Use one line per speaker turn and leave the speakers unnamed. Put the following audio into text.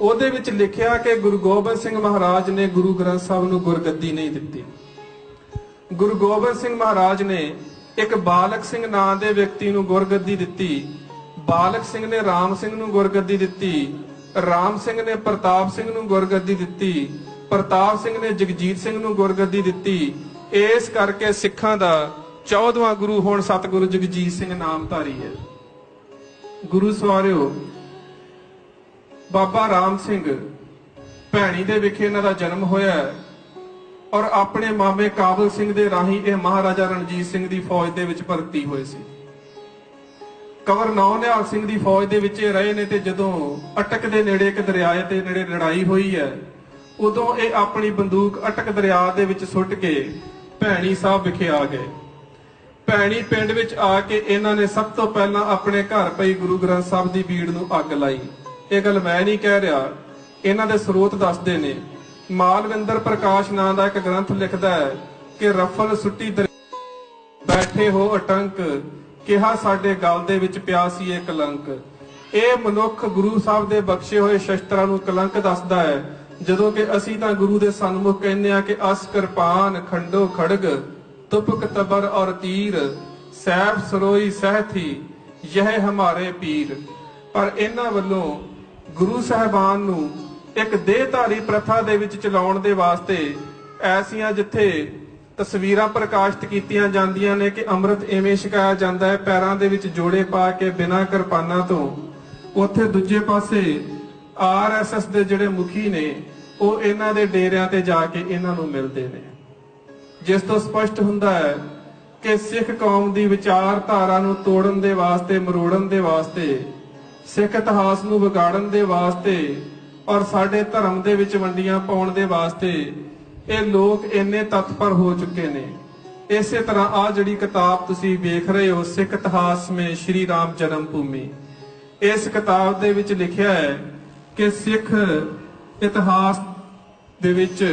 ਉਹਦੇ ਵਿੱਚ ਲਿਖਿਆ ਕਿ ਗੁਰੂ ਗੋਬਿੰਦ ਸਿੰਘ ਮਹਾਰਾਜ ਨੇ ਗੁਰੂ ਗ੍ਰੰਥ ਸਾਹਿਬ ਨੂੰ ਗੁਰਗੱਦੀ ਨਹੀਂ ਦਿੱਤੀ। ਗੁਰੂ ਗੋਬਿੰਦ ਸਿੰਘ ਮਹਾਰਾਜ ਨੇ ਇੱਕ ਬਾਲਕ ਸਿੰਘ ਨਾਂ ਦੇ ਵਿਅਕਤੀ ਨੂੰ ਗੁਰਗੱਦੀ ਦਿੱਤੀ। ਬਾਲਕ ਸਿੰਘ ਨੇ ਰਾਮ ਸਿੰਘ ਨੂੰ ਗੁਰਗੱਦੀ ਦਿੱਤੀ। ਰਾਮ ਸਿੰਘ ਨੇ ਪ੍ਰਤਾਪ ਸਿੰਘ ਨੂੰ ਗੁਰਗੱਦੀ ਦਿੱਤੀ। ਪ੍ਰਤਾਪ ਸਿੰਘ ਨੇ ਜਗਜੀਤ ਸਿੰਘ ਨੂੰ ਗੁਰਗੱਦੀ ਦਿੱਤੀ। ਇਸ ਕਰਕੇ ਸਿੱਖਾਂ ਦਾ 14ਵਾਂ ਗੁਰੂ ਹੁਣ ਸਤਿਗੁਰੂ ਜਗਜੀਤ ਸਿੰਘ ਨਾਮਧਾਰੀ ਹੈ। ਗੁਰੂ ਸਵਾਰਿਓ ਬਾਬਾ ਰਾਮ ਸਿੰਘ ਭੈਣੀ ਦੇ ਵਿਖੇ ਇਹਨਾਂ ਦਾ ਜਨਮ ਹੋਇਆ ਔਰ ਆਪਣੇ ਮਾਮੇ ਕਾਬਲ ਸਿੰਘ ਦੇ ਰਾਹੀਂ ਇਹ ਮਹਾਰਾਜਾ ਰਣਜੀਤ ਸਿੰਘ ਦੀ ਫੌਜ ਦੇ ਵਿੱਚ ਭਰਤੀ ਹੋਏ ਸੀ। ਕਵਰ ਨੌ ਨਿਹਾਲ ਸਿੰਘ ਦੀ ਫੌਜ ਦੇ ਵਿੱਚ ਇਹ ਰਹੇ ਨੇ ਤੇ ਜਦੋਂ ਅਟਕ ਦੇ ਨੇੜੇ ਇੱਕ ਦਰਿਆ ਦੇ ਨੇੜੇ ਲੜਾਈ ਹੋਈ ਹੈ, ਉਦੋਂ ਇਹ ਆਪਣੀ ਬੰਦੂਕ ਅਟਕ ਦਰਿਆ ਦੇ ਵਿੱਚ ਸੁੱਟ ਕੇ ਭੈਣੀ ਸਾਹਿਬ ਵਿਖੇ ਆ ਗਏ। ਭੈਣੀ ਪਿੰਡ ਵਿੱਚ ਆ ਕੇ ਇਹਨਾਂ ਨੇ ਸਭ ਤੋਂ ਪਹਿਲਾਂ ਆਪਣੇ ਘਰ ਪਈ ਗੁਰੂ ਗ੍ਰੰਥ ਸਾਹਿਬ ਦੀ ਬੀੜ ਨੂੰ ਅੱਗ ਲਾਈ। ਇਹ ਗੱਲ ਮੈਂ ਨਹੀਂ ਕਹਿ ਰਿਹਾ। ਇਹਨਾਂ ਦੇ ਸਰੋਤ ਦੱਸਦੇ ਨੇ, ਮਾਲਵਿੰਦਰ ਪ੍ਰਕਾਸ਼ ਨਾਂ ਦਾ ਇੱਕ ਗ੍ਰੰਥ ਲਿਖਦਾ ਹੈ ਕਿ ਰਫਲ ਸੁੱਟੀ ਬੈਠੇ ਹੋ ਅਟੰਕ, ਕਿਹਾ ਸਾਡੇ ਗਲ ਦੇ ਵਿੱਚ ਪਿਆ ਸੀ ਇਹ ਕਲੰਕ। ਇਹ ਮਨੁੱਖ ਗੁਰੂ ਸਾਹਿਬ ਦੇ ਬਖਸ਼ੇ ਹੋਏ ਸ਼ਸਤਰਾਂ ਨੂੰ ਕਲੰਕ ਦੱਸਦਾ ਹੈ, ਜਦੋਂ ਕਿ ਅਸੀਂ ਤਾਂ ਗੁਰੂ ਦੇ ਸਨਮੁਖ ਕਹਿੰਦੇ ਆ ਕਿ ਅਸ ਕਿਰਪਾਨ ਖੰਡੋ ਖੜਗ, ਤੁਪਕ ਤਬਰ ਔਰ ਤੀਰ ਸੈਫ ਸਰੋਈ ਸਹਿਥੀ ਯਹ ਹਮਾਰੇ ਪੀਰ। ਪਰ ਇਹਨਾਂ ਵੱਲੋਂ ਗੁਰੂ ਸਾਹਿਬਾਨ ਨੂੰ ਇੱਕ ਦੇਹਧਾਰੀ ਪ੍ਰਥਾ ਦੇ ਵਿੱਚ ਚਲਾਉਣ ਦੇ ਵਾਸਤੇ ਐਸੀਆਂ ਜਿੱਥੇ ਤਸਵੀਰਾਂ ਪ੍ਰਕਾਸ਼ਿਤ ਕੀਤੀਆਂ ਜਾਂਦੀਆਂ ਨੇ ਕਿ ਅੰਮ੍ਰਿਤ ਐਵੇਂ ਛਕਾਇਆ ਜਾਂਦਾ ਹੈ, ਪੈਰਾਂ ਦੇ ਵਿੱਚ ਜੋੜੇ ਪਾ ਕੇ ਬਿਨਾਂ ਕਿਰਪਾਨਾਂ ਤੋਂ, ਉੱਥੇ ਦੂਜੇ ਪਾਸੇ ਆਰਐਸਐਸ ਦੇ ਜਿਹੜੇ ਮੁਖੀ ਨੇ, ਉਹ ਇਹਨਾਂ ਦੇ ਡੇਰਿਆਂ ਤੇ ਜਾ ਕੇ ਇਹਨਾਂ ਨੂੰ ਮਿਲਦੇ ਨੇ। ਜਿਸ ਤੋਂ ਸਪਸ਼ਟ ਹੁੰਦਾ ਹੈ ਕਿ ਸਿੱਖ ਕੌਮ ਦੀ ਵਿਚਾਰਧਾਰਾ ਨੂੰ ਤੋੜਨ ਦੇ ਵਾਸਤੇ, ਮਰੋੜਨ ਦੇ ਵਾਸਤੇ ਸਿੱਖ ਇਤਿਹਾਸ ਨੂੰ ਵਿਗਾੜਨ ਦੇ ਵਾਸਤੇ ਔਰ ਸਾਡੇ ਧਰਮ ਦੇ ਵਿੱਚ ਵੰਡੀਆਂ ਪਾਉਣ ਦੇ ਵਾਸਤੇ ਇਹ ਲੋਕ ਇੰਨੇ ਤਤਪਰ ਹੋ ਚੁੱਕੇ ਨੇ। ਇਸੇ ਤਰ੍ਹਾਂ ਆ ਜਿਹੜੀ ਕਿਤਾਬ ਤੁਸੀਂ ਵੇਖ ਰਹੇ ਹੋ ਸਿੱਖ ਇਤਿਹਾਸ ਮੇ ਸ਼੍ਰੀ ਰਾਮ ਜਨਮ ਭੂਮੀ। ਇਸ ਕਿਤਾਬ ਦੇ ਵਿੱਚ ਲਿਖਿਆ ਹੈ ਕਿ ਸਿੱਖ ਇਤਿਹਾਸ ਦੇ ਵਿੱਚ